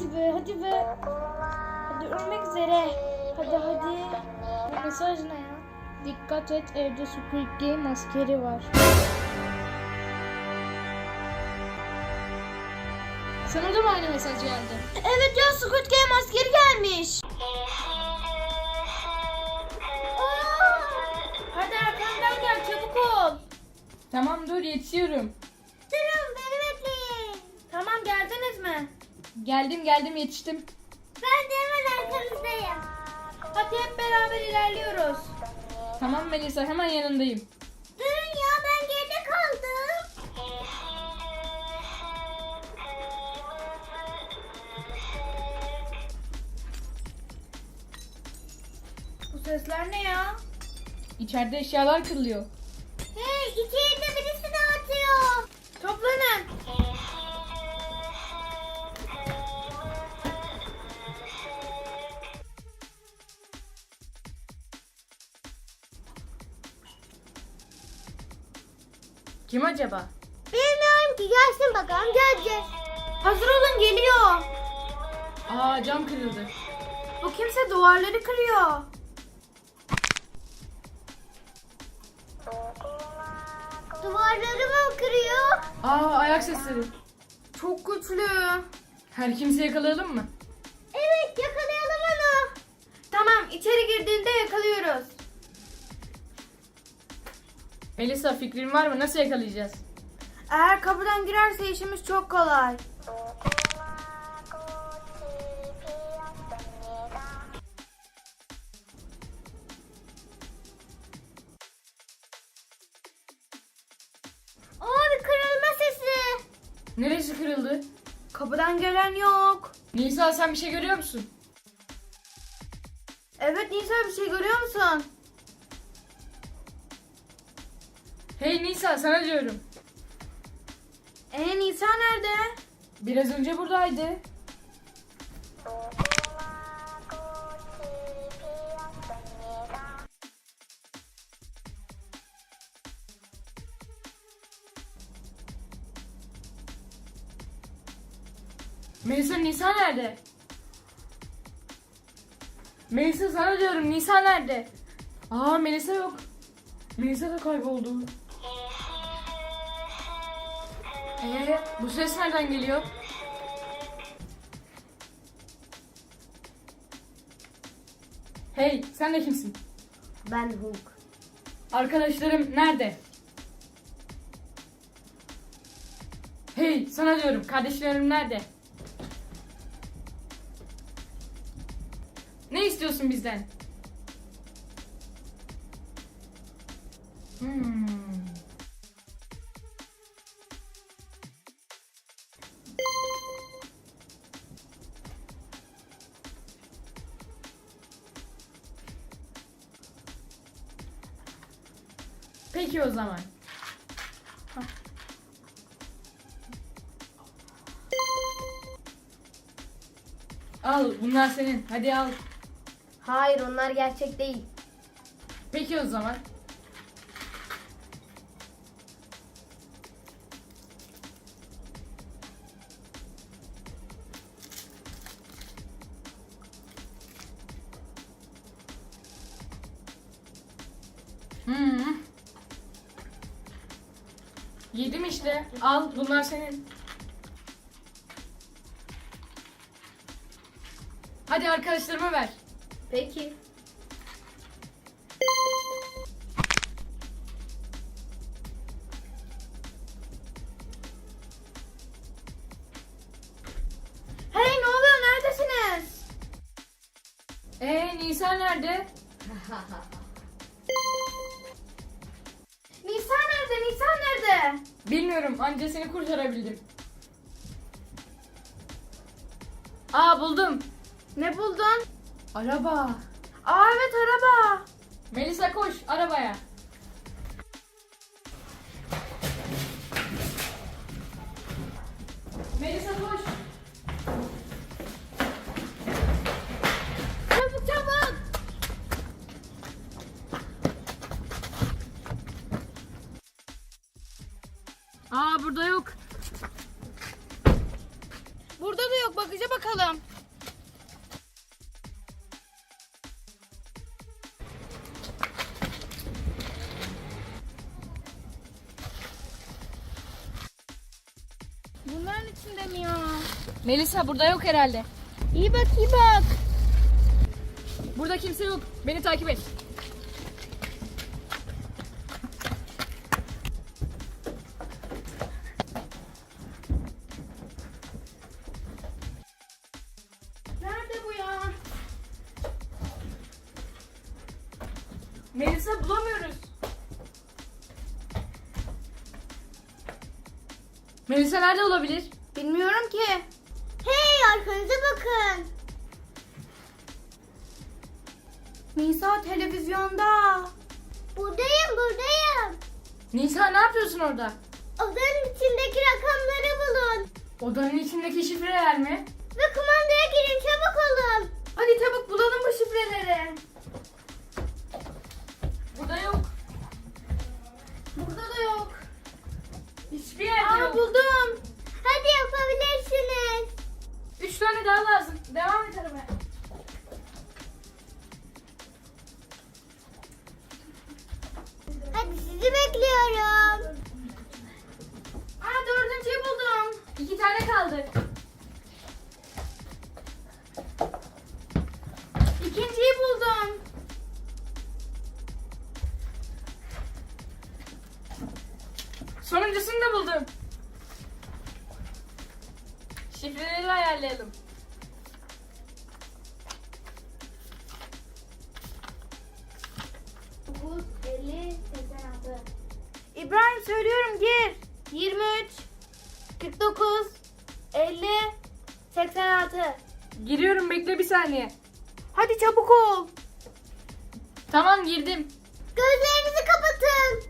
Hadi be hadi be. Hadi ölmek üzere. Hadi hadi. Mesaj ne ya? Dikkat et evde Squid Game askeri var. Sana da mı aynı mesaj geldi? Evet ya Squid Game askeri gelmiş. Hadi arkamdan gel çabuk ol. Tamam dur yetişiyorum. Durun beni bekleyin. Tamam geldiniz mi? Geldim geldim yetiştim. Ben de hemen arkanızdayım. Hadi hep beraber ilerliyoruz. Tamam Melisa hemen yanındayım. Durun ya ben geride kaldım. Bu sesler ne ya? İçeride eşyalar kırılıyor. Hey içeride birisi dağıtıyor. Toplanın. Kim acaba? Bilmiyorum ki gelsin bakalım geleceğiz. Hazır olun geliyor. Aa cam kırıldı. Bu kimse duvarları kırıyor. Duvarları mı kırıyor? Aa ayak sesleri. Çok güçlü. Her kimse yakalayalım mı? Evet yakalayalım onu. Tamam içeri girdiğinde yakalıyoruz. Melisa fikrin var mı? Nasıl yakalayacağız? Eğer kapıdan girerse işimiz çok kolay. Aa bir kırılma sesi. Neresi kırıldı? Kapıdan gelen yok. Nisa sen bir şey görüyor musun? Evet Nisa bir şey görüyor musun? Hey Nisa sana diyorum. Ee Nisa nerede? Biraz önce buradaydı. Melisa Nisa nerede? Melisa sana diyorum Nisa nerede? Aa Melisa yok. Melisa da kayboldu. Ee, bu ses nereden geliyor? Hey, sen de kimsin? Ben Hulk. Arkadaşlarım nerede? Hey, sana diyorum, kardeşlerim nerede? Ne istiyorsun bizden? Hmm. Peki o zaman. Hah. Al bunlar senin. Hadi al. Hayır onlar gerçek değil. Peki o zaman. Hmm. Yedim işte. Al bunlar senin. Hadi arkadaşlarıma ver. Peki. Hey ne oluyor neredesiniz? Ee Nisa nerede? Nisa nerede? Nisa nerede? Bilmiyorum anca seni kurtarabildim. Aa buldum. Ne buldun? Araba. Aa evet araba. Melisa koş arabaya. Burada yok. Burada da yok. Bagaja bakalım. Bunların içinde mi ya? Melisa burada yok herhalde. İyi bak iyi bak. Burada kimse yok. Beni takip et. Melisa bulamıyoruz. Melisa nerede olabilir? Bilmiyorum ki. Hey arkanıza bakın. Nisa televizyonda. Buradayım buradayım. Nisa ne yapıyorsun orada? Odanın içindeki rakamları bulun. Odanın içindeki şifreler mi? Ve kumandaya girin çabuk olun. Hadi çabuk bulalım bu şifreleri. Burada yok. Burada da yok. Hiçbir yerde Aa yok. buldum. Hadi yapabilirsiniz. Üç tane daha lazım. Devam et aramaya. Hadi sizi bekliyorum. Aa dördüncüyü buldum. İki tane kaldı. Sonuncusunu da buldum. Şifreleri ayarlayalım. Dokuz, elli, seksen altı. İbrahim söylüyorum gir. 23, 49, 50, 86. Giriyorum bekle bir saniye. Hadi çabuk ol. Tamam girdim. Gözlerinizi kapatın.